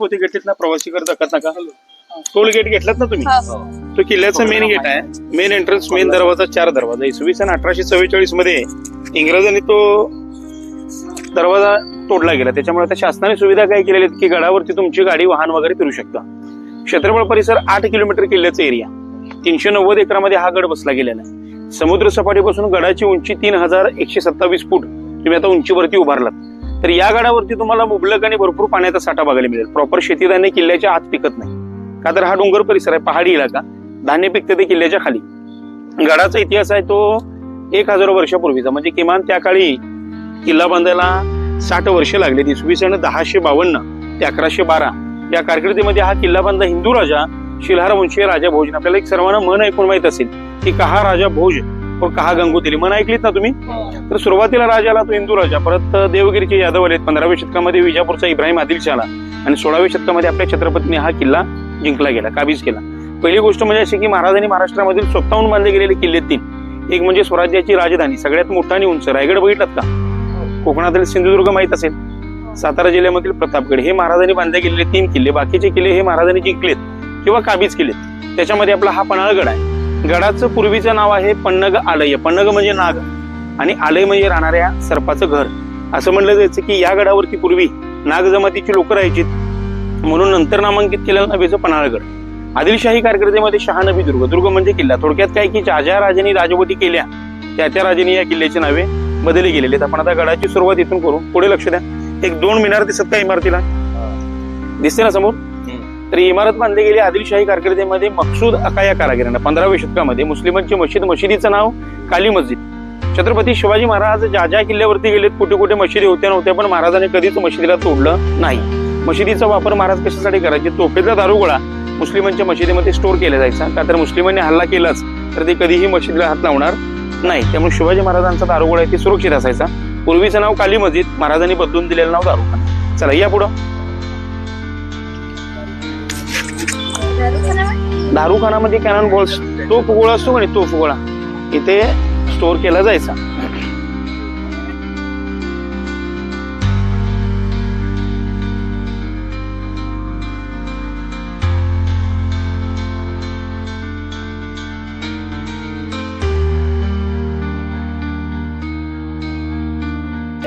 होते घेतलेत ना प्रवासी करता करता का टोल गेट घेतलात ना तुम्ही? तो किल्ल्याचा मेन गेट आहे. मेन एंट्रन्स मेन दरवाजा चार दरवाजा. इसवी सन अठराशे चव्वेचाळीसमध्ये इंग्रजांनी तो दरवाजा तोडला गेला. त्याच्यामुळे आता शासनाने सुविधा काय केलेली की गडावरती तुमची गाडी वाहन वगैरे फिरू शकता. क्षेत्रफळ परिसर आठ किलोमीटर किल्ल्याचा एरिया तीनशे नव्वद एकरामध्ये हा गड बसला गेलेला आहे. समुद्र सपाटीपासून गडाची उंची तीन हजार एकशे सत्तावीस फूट. तुम्ही आता उंचीवरती उभारलात. तर या गडावरती तुम्हाला मुबलक आणि भरपूर पाण्याचा साठा बघायला मिळेल. प्रॉपर शेतीधान्य किल्ल्याच्या आत पिकत नाही. का तर हा डोंगर परिसर आहे पहाडी इलाका. धान्य पिकते ते किल्ल्याच्या खाली. गडाचा इतिहास आहे तो एक हजार वर्षापूर्वीचा. म्हणजे किमान त्या काळी किल्ला बांधायला साठ वर्ष लागले. इसवी सन दहाशे बावन्न ते अकराशे बारा. या कारकिर्दीमध्ये हा किल्ला बांधला हिंदू राजा शिल्हार वंशीय राजा भोज आपल्याला एक सर्वांना मन ऐकून माहीत असेल की कहा राजा भोज व कहा गंगोत्री मन ऐकलीत ना तुम्ही? तर सुरुवातीला राजाला तो हिंदू राजा परत देवगिरीचे यादव आले पंधराव्या शतकामध्ये विजापूरचा इब्राहिम आदिलशाह आला आणि सोळाव्या शतकामध्ये आपल्या छत्रपतीने हा किल्ला जिंकला गेला काबीज केला. पहिली गोष्ट म्हणजे अशी की महाराजांनी महाराष्ट्रामधील स्वतःहून बांधले गेलेले किल्ले तीन. एक म्हणजे स्वराज्याची राजधानी सगळ्यात मोठा आणि उंच. रायगड बघितलात का? कोकणातील सिंधुदुर्ग माहीत असेल. सातारा जिल्ह्यामधील प्रतापगड. हे महाराजांनी बांधले गेलेले तीन किल्ले. बाकीचे किल्ले हे महाराजांनी जिंकलेत किंवा काबीज केलेत. त्याच्यामध्ये आपला हा पन्हाळगड आहे. गडाचं पूर्वीचं नाव आहे पन्नग आलय. पन्नग म्हणजे नाग आणि आलय म्हणजे राहणाऱ्या सर्पाचं घर. असं म्हणलं जायचं की या गडावरती पूर्वी नाग जमातीची लोक राहायची. म्हणून नंतर नामांकित केलेलं नव्हेचं पन्हाळगड. आदिलशाही कारकिर्दीमध्ये शहानबी दुर्ग. दुर्ग म्हणजे किल्ला. थोडक्यात काय की ज्या ज्या राजांनी राजवटी केल्या त्या त्या राजांनी या किल्ल्याची नावे बदलली गेलेली आहेत. आपण आता गडाची सुरुवात इथून करू. पुढे लक्ष द्या. एक दोन मिनार दिसत का इमारतीला? दिसते ना समोर? तर ही इमारत बांधली गेली आदिलशाही कारकिर्दीमध्ये मकसूद अकाया कारागिरांना. पंधराव्या शतकामध्ये मुस्लिमांची मशीद मशिदीचं नाव काली मस्जिद. छत्रपती शिवाजी महाराज ज्या ज्या किल्ल्यावरती गेलेत कुठे कुठे मशिदी होत्या नव्हत्या पण महाराजांनी कधीच मशिदीला तोडलं नाही. मशिदीचा वापर महाराज कशासाठी करायचे? तोफेचा दारुगोळा मुस्लिमांच्या मशिदीमध्ये स्टोअर केला जायचा. का तर मुस्लिमांनी हल्ला केलाच तर ते कधीही मशिदीला हात लावणार नाही. त्यामुळे शिवाजी महाराजांचा दारुगोळा आहे ते सुरक्षित असायचा. पूर्वीचं नाव काली मस्जिद महाराजांनी बदलून दिलेलं नाव दारुगोळा चला या पुढं. दारुखानामध्ये कॅनॉन बॉल्स तो फुगोळा असतो म्हणे तो फुगोळा इथे स्टोअर केला जायचा.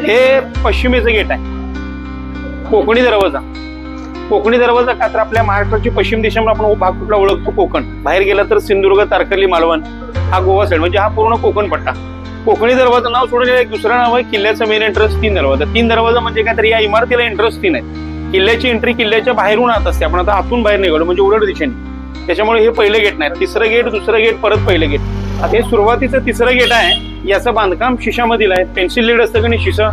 हे पश्चिमेचं गेट आहे. कोकणी दरवाजा. कोकणी दरवाजा का तर आपल्या महाराष्ट्राची पश्चिम दिशेमध्ये आपण भाग कुठला ओळखतो कोकण. बाहेर गेला तर सिंधुदुर्ग तारकर्ली मालवण हा गोवा साईड म्हणजे हा पूर्ण कोकण पट्टा. कोकणी दरवाजा नाव सोडून एक दुसरं नाव आहे किल्ल्याचं मेन एंट्रन्स तीन दरवाजा. तीन दरवाजा म्हणजे काय तर या इमारतीला एंट्रन्स तीन आहे किल्ल्याची एंट्री किल्ल्याच्या बाहेरून आत असते. आपण आता आतून बाहेर निघालो म्हणजे उलट दिशेने. त्याच्यामुळे हे पहिलं गेट नाही. तिसरं गेट दुसरं गेट परत पहिलं गेट आता हे सुरुवातीचं तिसरं गेट आहे याचं बांधकाम शिशामधील आहे. पेन्सिल लीड असतं का नाही शिसा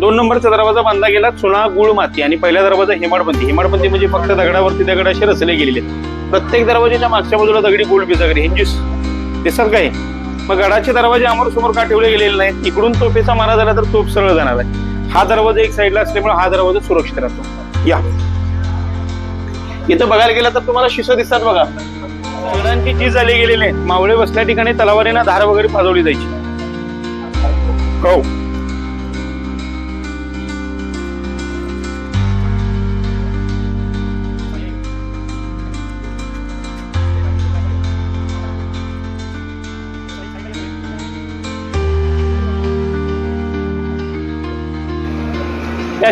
दोन नंबरचा दरवाजा बांधला गेला चुना गुळ माती आणि पहिला दरवाजा हेमाडपंथी. हेमाडपंथी म्हणजे फक्त दगडावरती दगड असे रचले गेलेले आहेत. प्रत्येक दरवाजाच्या मागच्या बाजूला दगडी गोल बिजागरी हिंजिस. दिसत काय मग गडाचे दरवाजे अमोर समोर का ठेवले गेलेले नाहीत? इकडून तोफेचा मारा झाला तर तोफ सरळ जाणार आहे. हा दरवाजा एक साईडला असल्यामुळे हा दरवाजा सुरक्षित राहतो. या. इथं बघायला गेलं तर तुम्हाला शिस दिसतात बघा. दगडांची जी झाली गेलेली आहे. मावळे बसल्या ठिकाणी तलावारीना धार वगैरे फाजवली जायची. हो.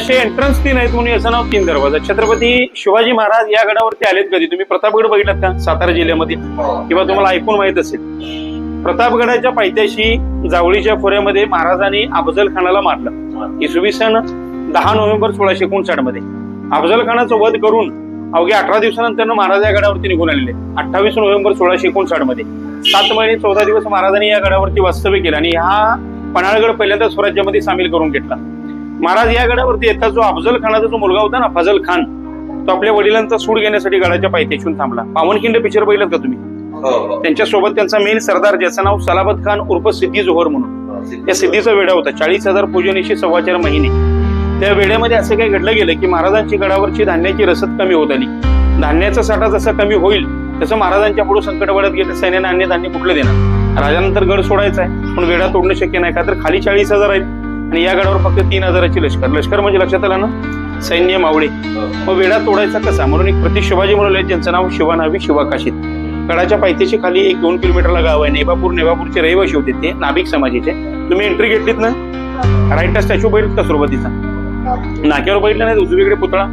असे एंट्रन्स तीन आहेत म्हणून याचं नाव तीन दरवाजा छत्रपती शिवाजी महाराज या गडावरती आलेत कधी? तुम्ही प्रतापगड बघितलात का? सातारा जिल्ह्यामध्ये. किंवा तुम्हाला ऐकून माहीत असेल. प्रतापगडाच्या पायथ्याशी जावळीच्या खोऱ्यामध्ये महाराजांनी अफजल खानाला मारलं. इसवी सन दहा नोव्हेंबर सोळाशे एकोणसाठमध्ये अफजल खानाचा वध करून अवघ्या अठरा दिवसानंतर महाराज या गडावरती निघून आलेले. अठ्ठावीस नोव्हेंबर सोळाशे एकोणसाठमध्ये सात महिने चौदा दिवस महाराजांनी या गडावरती वास्तव्य केलं आणि हा पन्हाळगड पहिल्यांदा स्वराज्यामध्ये सामील करून घेतला. महाराज या गडावरती येतात जो अफजल खानाचा जो मुलगा होता ना फजल खान तो आपल्या वडिलांचा सूड घेण्यासाठी गडाच्या पायथ्याशून थांबला. पावनखिंड पिक्चर बघितलं का तुम्ही? त्यांच्यासोबत त्यांचा मेन सरदार ज्याचं नाव सलाबत खान उर्फ सिद्धी जोहर म्हणून. त्या सिद्धीचा वेढा होता चाळीस हजार पूजनीशी सव्वा चार महिने. त्या वेळेमध्ये असं काही घडलं गेलं की महाराजांची गडावरची धान्याची रसद कमी होत आली. धान्याचा साठा जसा कमी होईल तसं महाराजांच्या पुढे संकट वाढत गेलं सैन्याने अन्य धान्य कुठलं देणार? राजानंतर गड सोडायचा आहे पण वेढा तोडणं शक्य नाही का तर खाली चाळीस हजार आहेत. आणि या गडावर फक्त तीन हजाराची लष्कर. लष्कर म्हणजे लक्षात आलं ना? सैन्य मावळे. मग वेढा तोडायचा कसा? म्हणून एक प्रति शिवाजी म्हणून आहे, ज्यांचं नाव शिवानावी शिवाकाशीत गडाच्या पायथ्याशी खाली एक दोन किलोमीटरला गाव आहे. नेबापूर नेबापूरचे रहिवाशी होते ते नाभिक समाजाचे. तुम्ही एंट्री घेतलीत ना? राईटला स्टॅच्यू बघितलं का सुरुवातीचा. नाक्यावर बैठला नाही उजवीकडे पुतळा.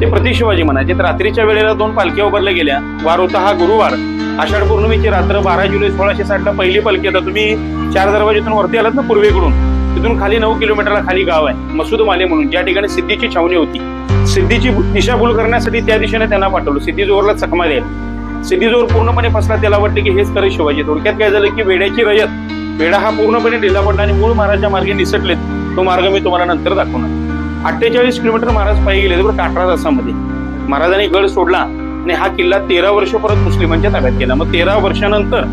ते प्रति शिवाजी म्हणायचे रात्रीच्या वेळेला दोन पालख्या उभारल्या गेल्या. वार होता हा गुरुवार. आषाढ पौर्णिमेची रात्र बारा जुलै सोळाशे साठला पहिली पालखी. आता तुम्ही चार दरवाजेतून वरती आलात ना पूर्वेकडून. तिथून खाली नऊ किलोमीटरला खाली गाव आहे मसूद माले म्हणून. ज्या ठिकाणी सिद्धीची छावणी होती. सिद्धीची दिशाभूल करण्यासाठी त्या दिशेने त्यांना पाठवलं. सिद्धी जोरला चकमा द्यायला. सिद्धी जोर पूर्णपणे फसला त्याला वाटतं की हेच करे शिवाजी. थोडक्यात काय झालं की वेड्याची रयत वेडा हा पूर्णपणे ढिला पडला आणि मूळ महाराजच्या मार्गे निसटलेत तो मार्ग मी तुम्हाला नंतर दाखवणार. अठ्ठेचाळीस किलोमीटर महाराज पायी गेले बरं अठरा तासामध्ये. महाराजांनी गड सोडला आणि हा किल्ला तेरा वर्ष परत मुस्लिमांच्या ताब्यात केला मग तेरा वर्षानंतर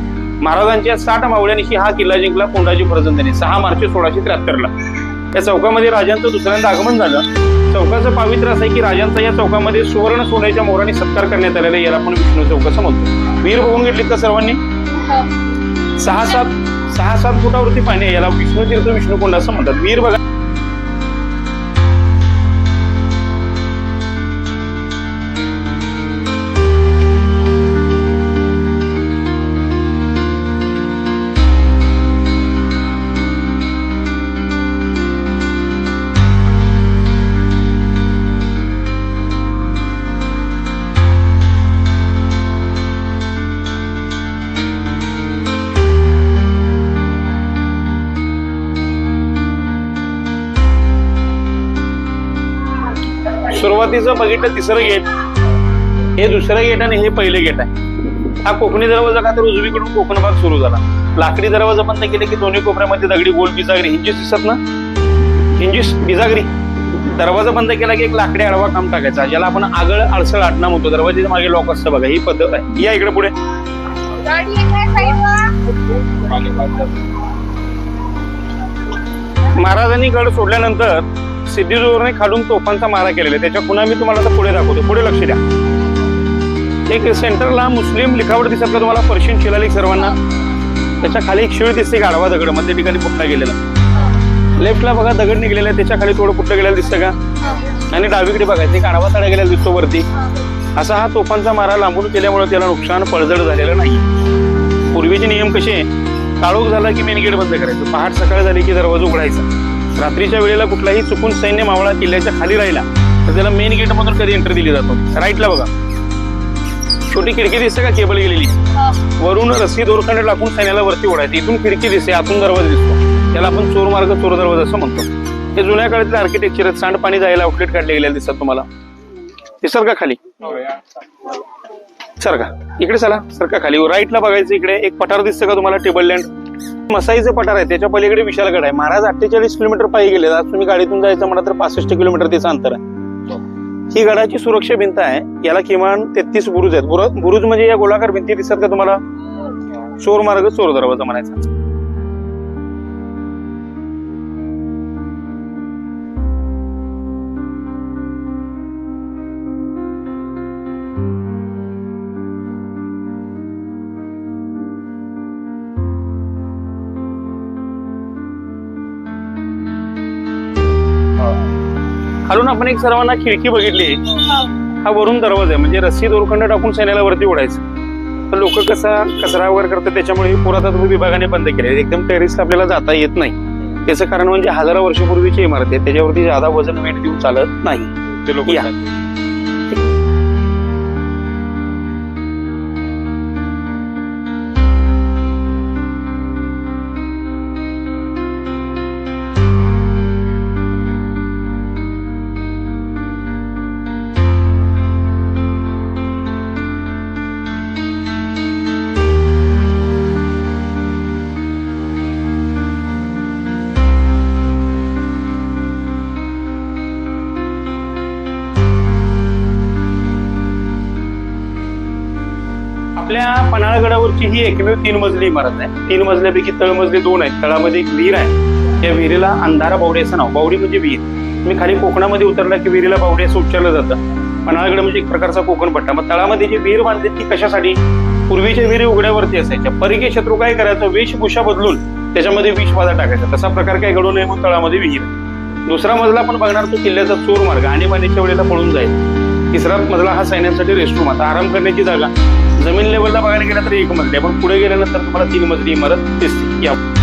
महाराजांच्या साठ मावळ्यांशी हा किल्ला जिंकला कोंडाजी फरजंदाने. सहा मार्च सोळाशे त्र्याहत्तरला. या चौकामध्ये राजांचं दुसऱ्यांदा आगमन झालं. चौकाचं पावित्र्य असं आहे की राजांचा या चौकामध्ये सुवर्ण सोन्याच्या मोहराने सत्कार करण्यात आलेला. याला आपण विष्णू चौक असं म्हणतो. वीर बघून घेतलीत का सर्वांनी? सहा सात सहा सात फुटावरती पाणी याला विष्णू तीर्थ विष्णू कोंड असं म्हणतात. वीर बघा. सुरुवातीचं बघितलं तिसरं गेट हे दुसरं गेट आणि हे पहिलं गेट आहे. हा कोकणी दरवाजा का तर उजवीकडून कोकण भाग सुरू झाला. लाकडी दरवाजा बंद केले की दोन्ही कोपऱ्यामध्ये दगडी गोल बिजागरी. हिंजीस दिसत ना? हिंजीस बिजागरी. दरवाजा बंद केला की एक लाकडी आडवा काम टाकायचा ज्याला आपण आगळ आळसळ आडना म्हणतो. दरवाजाच्या मागे लॉक असतं बघा ही पद्धत आहे. या इकडे पुढे. महाराजांनी गड सोडल्यानंतर सिद्धीजोरने खालून तोफांचा मारा केलेला आहे. त्याच्या पुन्हा मी तुम्हाला आता पुढे दाखवतो. पुढे लक्ष द्या. एक सेंटरला मुस्लिम लिखावट दिसत का तुम्हाला? पर्शियन शिलालेख सर्वांना? त्याच्याखाली एक शिळ दिसते गाढवा दगड. मध्य ठिकाणी फुटला गेलेला. लेफ्टला बघा दगड निघलेला आहे. त्याच्याखाली थोडं फुटलं गेलेलं दिसतं का? आणि डावीकडे बघा ते गाढवा तडा गेलेला दिसतो वरती. असा हा तोफांचा मारा लांबून केल्यामुळे त्याला नुकसान पळजड झालेलं नाही. पूर्वीचे नियम कसे? काळोख झाला की मेन गेट बंद करायचं. पहाट सकाळ झाली की दरवाजा उघडायचा. रात्रीच्या वेळेला कुठलाही चुकून सैन्य मावळा किल्ल्याच्या खाली राहिला तर त्याला मेन गेट मधून कधी एंट्री दिली जातो राईटला बघा. छोटी खिडकी दिसते का केबल गेलेली? वरून रस्सी दोरखंड टाकून सैन्याला वरती ओढायचं. इथून खिडकी दिसते आतून दरवाजा दिसतो. त्याला आपण चोर मार्ग चोर दरवाजा असं म्हणतो. हे जुन्या काळातले आर्किटेक्चर आहेत. सांडपाणी जायला आउटलेट काढले गेलेले दिसतात तुम्हाला. दिसतात का खाली? सारखा इकडे चला. सारखा खाली? राईटला बघायचं इकडे. एक पठार दिसतं का तुम्हाला? टेबल लँड मसाईचं पठार आहे त्याच्या पलीकडे विशालगड आहे. महाराज अठ्ठेचाळीस किलोमीटर पायी गेले आज तुम्ही गाडीतून जायचं म्हणा तर पासष्ट किलोमीटर त्याचं अंतर आहे. ही. गडाची सुरक्षा भिंत आहे. याला किमान तेहतीस बुरुज आहेत. बुर- बुरुज म्हणजे या गोलाकार भिंती दिसतात का तुम्हाला? चोर मार्ग चोर दरवाजा म्हणायचा. खालून आपण एक सर्वांना खिडकी बघितली. हा वरून दरवाजा आहे. म्हणजे रस्सी दोरखंड टाकून सैन्याला वरती ओढायचं. तर लोक कसा कचरा वगैरे करतात त्याच्यामुळे हे पुरातत्व विभागाने बंद केले. एकदम टेरिस आपल्याला जाता येत नाही. त्याचं कारण म्हणजे हजारो वर्षपूर्वीची इमारत आहे. त्याच्यावरती जादा वजन वेट देऊन चालत नाही. ते लोक गडावरची ही एकमेव तीन मजली इमारत आहे. तीन मजल्यापैकी तळमजले दोन आहेत. तळामध्ये एक विहीर आहे. त्या विहिरीला अंधारा बावडी असं नाव. बावडी म्हणजे विहीर. तुम्ही खाली कोकणामध्ये उतरला की विहिरीला बावडी असं उच्चारलं जातं. पन्हाळगड म्हणजे एक प्रकारचा कोकण पट्टा. मग तळामध्ये जी विहीर बांधली ती कशासाठी? पूर्वीच्या विहिरी उघड्यावरती असायच्या. परिघे शत्रू काय करायचं? वेशभूषा बदलून त्याच्यामध्ये विषबाधा टाकायचा तसा प्रकार काय घडू नये म्हणून तळामध्ये विहीर दुसरा मजला आपण बघणार तो किल्ल्याचा चोर मार्ग. आणि वेळेला पळून जाईल. तिसरा मजला हा सैन्यांसाठी रेस्टरूम आता आराम करण्याची जागा. जमीन लेवलला बघायला गेला तर एक मजली आहे. पण पुढे गेल्यानंतर तुम्हाला तीन मजली इमारत दिसते या.